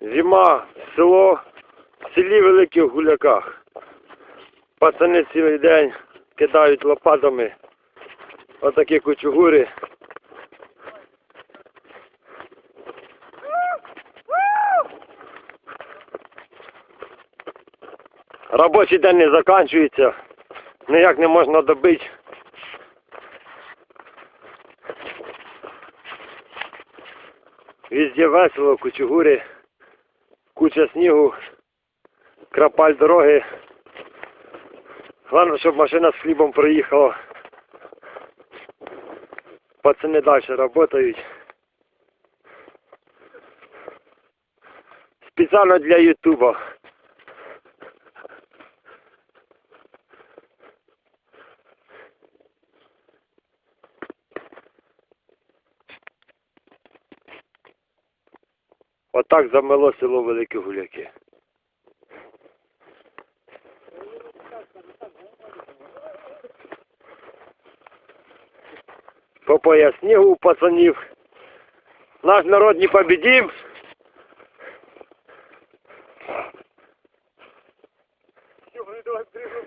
Зима, село, в селі Великих Гуляках. Пацани цілий день кидають лопатами отакі кучугури. Робочий день не закінчується, ніяк не можна добити. Везде весело, кучугури, куча снігу, крапаль дороги. Головне, щоб машина з хлібом проїхала. Пацани далі працюють. Спеціально для Ютуба. Отак замело село Великі Гуляки. Пояс снігу у пацанів. Наш народ не победим.